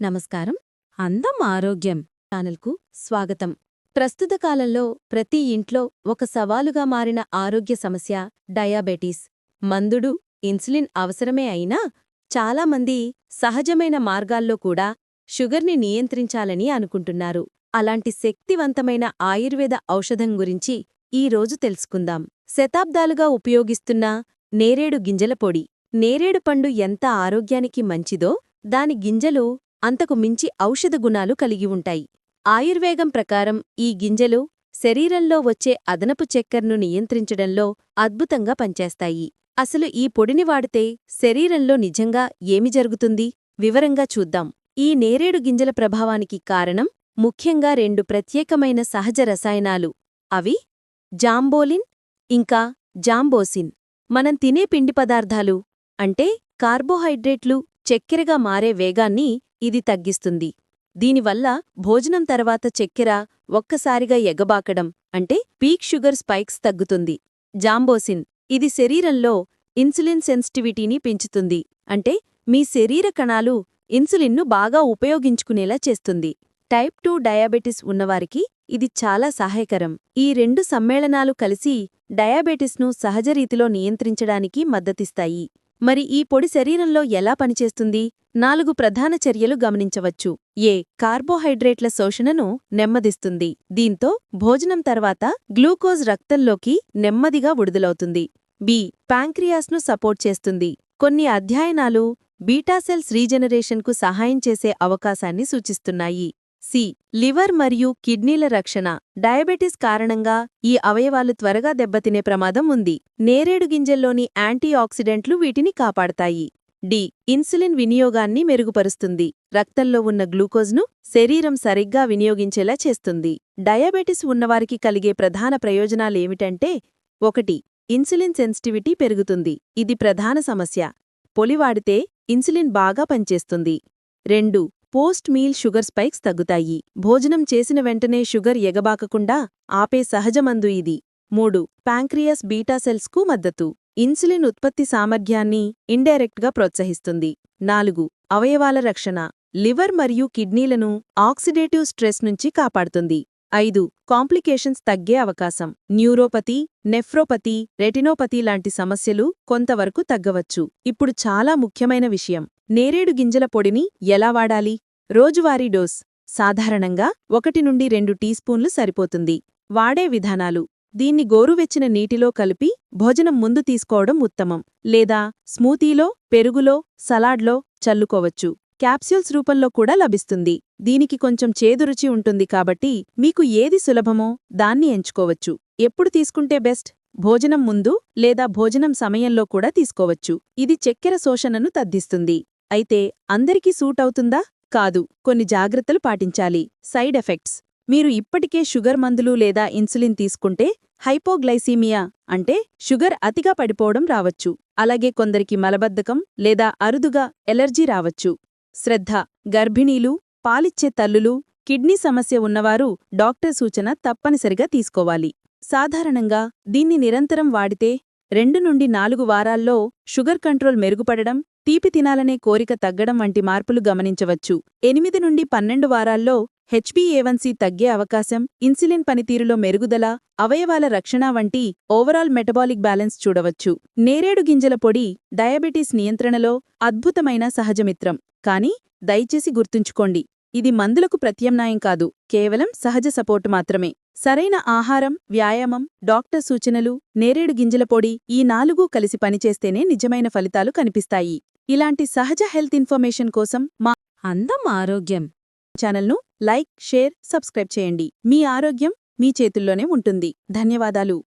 నమస్కారం. అందం ఆరోగ్యం ఛానల్కు స్వాగతం. ప్రస్తుత కాలంలో ప్రతి ఇంట్లో ఒక సవాలుగా మారిన ఆరోగ్య సమస్య డయాబెటీస్. మందుడు ఇన్సులిన్ అవసరమే అయినా చాలామంది సహజమైన మార్గాల్లో కూడా షుగర్ని నియంత్రించాలని అనుకుంటున్నారు. అలాంటి శక్తివంతమైన ఆయుర్వేద ఔషధం గురించి ఈ రోజు తెలుసుకుందాం. శతాబ్దాలుగా ఉపయోగిస్తున్న నేరేడు గింజల పొడి. నేరేడు పండు ఎంత ఆరోగ్యానికి మంచిదో దాని గింజలు అంతకు మించి ఔషధ గుణాలు కలిగి ఉంటాయి. ఆయుర్వేగం ప్రకారం ఈ గింజలు శరీరంలో వచ్చే అదనపు చక్కెరను నియంత్రించడంలో అద్భుతంగా పనిచేస్తాయి. అసలు ఈ పొడిని వాడితే శరీరంలో నిజంగా ఏమి జరుగుతుంది? వివరంగా చూద్దాం. ఈ నేరేడు గింజల ప్రభావానికి కారణం ముఖ్యంగా రెండు ప్రత్యేకమైన సహజ రసాయనాలు. అవి జాంబోలిన్ ఇంకా జాంబోసిన్. మనం తినే పిండి పదార్థాలు అంటే కార్బోహైడ్రేట్లు చక్కెరగా మారే వేగాన్ని ఇది తగ్గిస్తుంది. దీనివల్ల భోజనం తర్వాత చక్కెర ఒక్కసారిగా ఎగబాకడం అంటే పీక్ షుగర్ స్పైక్స్ తగ్గుతుంది. జాంబోసిన్ ఇది శరీరంలో ఇన్సులిన్ సెన్సిటివిటీని పెంచుతుంది. అంటే మీ శరీర కణాలు ఇన్సులిన్ను బాగా ఉపయోగించుకునేలా చేస్తుంది. టైప్ టూ డయాబెటిస్ ఉన్నవారికి ఇది చాలా సహాయకరం. ఈ రెండు సమ్మేళనాలు కలిసి డయాబెటిస్ను సహజరీతిలో నియంత్రించడానికి మద్దతిస్తాయి. మరి ఈ పొడి శరీరంలో ఎలా పనిచేస్తుంది? నాలుగు ప్రధాన చర్యలు గమనించవచ్చు. ఏ. కార్బోహైడ్రేట్ల శోషణను నెమ్మదిస్తుంది. దీంతో భోజనం తర్వాత గ్లూకోజ్ రక్తంలోకి నెమ్మదిగా విడుదలవుతుంది. బి. ప్యాంక్రియాస్ను సపోర్ట్ చేస్తుంది. కొన్ని అధ్యయనాలు బీటాసెల్స్ రీజనరేషన్కు సహాయం చేసే అవకాశాన్ని సూచిస్తున్నాయి. సి. లివర్ మరియు కిడ్నీల రక్షణ. డయాబెటిస్ కారణంగా ఈ అవయవాలు త్వరగా దెబ్బతినే ప్రమాదం ఉంది. నేరేడు గింజల్లోని యాంటీ ఆక్సిడెంట్లు వీటిని కాపాడతాయి. డి. ఇన్సులిన్ వినియోగాన్ని మెరుగుపరుస్తుంది. రక్తంలో ఉన్న గ్లూకోజ్ను శరీరం సరిగ్గా వినియోగించేలా చేస్తుంది. డయాబెటిస్ ఉన్నవారికి కలిగే ప్రధాన ప్రయోజనాలేమిటంటే ఒకటి ఇన్సులిన్ సెన్సిటివిటీ పెరుగుతుంది. ఇది ప్రధాన సమస్య. పొలివాడితే ఇన్సులిన్ బాగా పనిచేస్తుంది. రెండు పోస్ట్ మీల్ షుగర్ స్పైక్స్ తగ్గుతాయి. భోజనం చేసిన వెంటనే షుగర్ ఎగబాకకుండా ఆపే సహజమందు ఇది. మూడు ప్యాంక్రియస్ బీటాసెల్స్కు మద్దతు. ఇన్సులిన్ ఉత్పత్తి సామర్థ్యాన్ని ఇండైరెక్ట్గా ప్రోత్సహిస్తుంది. నాలుగు అవయవాల రక్షణ. లివర్ మరియు కిడ్నీలను ఆక్సిడేటివ్ స్ట్రెస్ నుంచి కాపాడుతుంది. ఐదు కాంప్లికేషన్స్ తగ్గే అవకాశం. న్యూరోపతి నెఫ్రోపతి రెటినోపతి లాంటి సమస్యలు కొంతవరకు తగ్గవచ్చు. ఇప్పుడు చాలా ముఖ్యమైన విషయం. నేరేడు గింజల పొడిని ఎలా వాడాలి? రోజువారీ డోస్. సాధారణంగా ఒకటి నుండి రెండు టీస్పూన్లు సరిపోతుంది. వాడే విధానాలు. దీన్ని గోరువెచ్చిన నీటిలో కలిపి భోజనం ముందు తీసుకోవడం ఉత్తమం. లేదా స్మూతీలో పెరుగులో సలాడ్లో చల్లుకోవచ్చు. క్యాప్స్యూల్స్ రూపంలో కూడా లభిస్తుంది. దీనికి కొంచెం చేదురుచి ఉంటుంది కాబట్టి మీకు ఏది సులభమో దాన్ని ఎంచుకోవచ్చు. ఎప్పుడు తీసుకుంటే బెస్ట్? భోజనం ముందు లేదా భోజనం సమయంలో కూడా తీసుకోవచ్చు. ఇది చక్కెర శోషణను తద్దిస్తుంది అయితే అందరికీ సూట్ అవుతుందా? కాదు కొన్ని జాగ్రత్తలు పాటించాలి. Side effects. మీరు ఇప్పటికే షుగర్ మందులు లేదా ఇన్సులిన్ తీసుకుంటే హైపోగ్లైసీమియా అంటే షుగర్ అతిగా పడిపోవడం రావచ్చు. అలాగే కొందరికి మలబద్ధకం లేదా అరుదుగా ఎలర్జీ రావచ్చు. శ్రద్ధ గర్భిణీలు పాలిచ్చే తల్లులు కిడ్నీ సమస్య ఉన్నవారు డాక్టర్ సూచన తప్పనిసరిగా తీసుకోవాలి. సాధారణంగా దీన్ని నిరంతరం వాడితే రెండు నుండి నాలుగు వారాల్లో షుగర్ కంట్రోల్ మెరుగుపడడం తీపి తినాలనే కోరిక తగ్గడం వంటి మార్పులు గమనించవచ్చు. ఎనిమిది నుండి పన్నెండు వారాల్లో హెచ్బీఏవన్సీ తగ్గే అవకాశం ఇన్సులిన్ పనితీరులో మెరుగుదల అవయవాల రక్షణ వంటి ఓవరాల్ మెటబాలిక్ బ్యాలెన్స్ చూడవచ్చు. నేరేడు గింజల పొడి డయాబెటీస్ నియంత్రణలో అద్భుతమైన సహజమిత్రం. కానీ దయచేసి గుర్తుంచుకోండి ఇది మందులకు ప్రత్యామ్నాయం కాదు కేవలం సహజ సపోర్టు మాత్రమే. సరైన ఆహారం వ్యాయామం డాక్టర్ సూచనలు నేరేడు గింజల పొడి ఈ నాలుగూ కలిసి పనిచేస్తేనే నిజమైన ఫలితాలు కనిపిస్తాయి. ఇలాంటి సహజ హెల్త్ ఇన్ఫర్మేషన్ కోసం మా అందం ఆరోగ్యం ఛానల్ను లైక్ షేర్ సబ్స్క్రైబ్ చేయండి. మీ ఆరోగ్యం మీ చేతుల్లోనే ఉంటుంది. ధన్యవాదాలు.